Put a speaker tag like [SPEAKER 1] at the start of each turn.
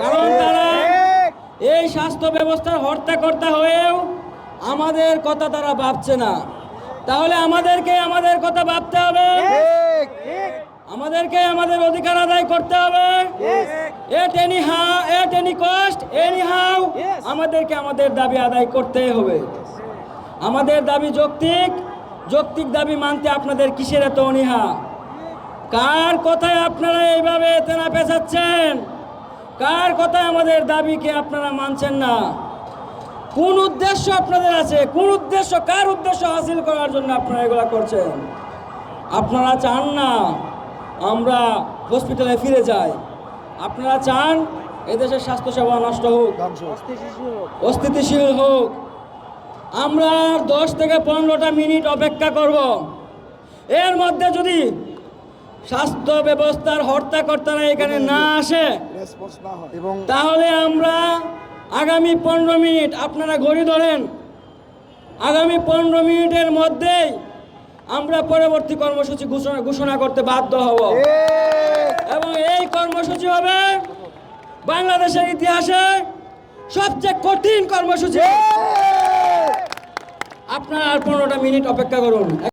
[SPEAKER 1] কারণ তারা এই স্বাস্থ্য ব্যবস্থার হর্তাকর্তা হয়েও আমাদের কথা তারা ভাবছে না। তাহলে আমাদেরকে আমাদের কথা ভাবতে হবে। আমাদেরকে আমাদের অধিকার আদায় করতে হবে। At anyhow at any cost anyhow আমাদেরকে আমাদের দাবি আদায় করতেই হবে। আমাদের দাবি যৌক্তিক যৌক্তিক দাবি মানতে আপনাদের কিসের এত অনীহা? কার কথায় আপনারা এইভাবে তেনা পেঁচাচ্ছেন? কার কথায় আমাদের দাবিকে আপনারা মানছেন না? কোন উদ্দেশ্য আপনাদের আছে? কোন উদ্দেশ্য, কার উদ্দেশ্য হাসিল করার জন্য আপনারা এগুলো করছেন? আপনারা চান না আমরা হসপিটালে ফিরে যাই। আপনারা চান এদেশের স্বাস্থ্যসেবা নষ্ট হোক, অস্থিতিশীল হোক। আমরা দশ থেকে পনেরোটা মিনিট অপেক্ষা করব। এর মধ্যে যদি স্বাস্থ্য ব্যবস্থার হর্তাকর্তারা এখানে না আসে
[SPEAKER 2] এবং
[SPEAKER 1] তাহলে আমরা আগামী পনেরো মিনিট আপনারা ঘড়ি ধরেন আগামী পনেরো মিনিটের মধ্যেই আমরা পরবর্তী কর্মসূচি ঘোষণা ঘোষণা করতে বাধ্য হব। এবং এই কর্মসূচি হবে বাংলাদেশের ইতিহাসে সবচেয়ে কঠিন কর্মসূচি। আপনারা আর পনেরোটা মিনিট অপেক্ষা করুন।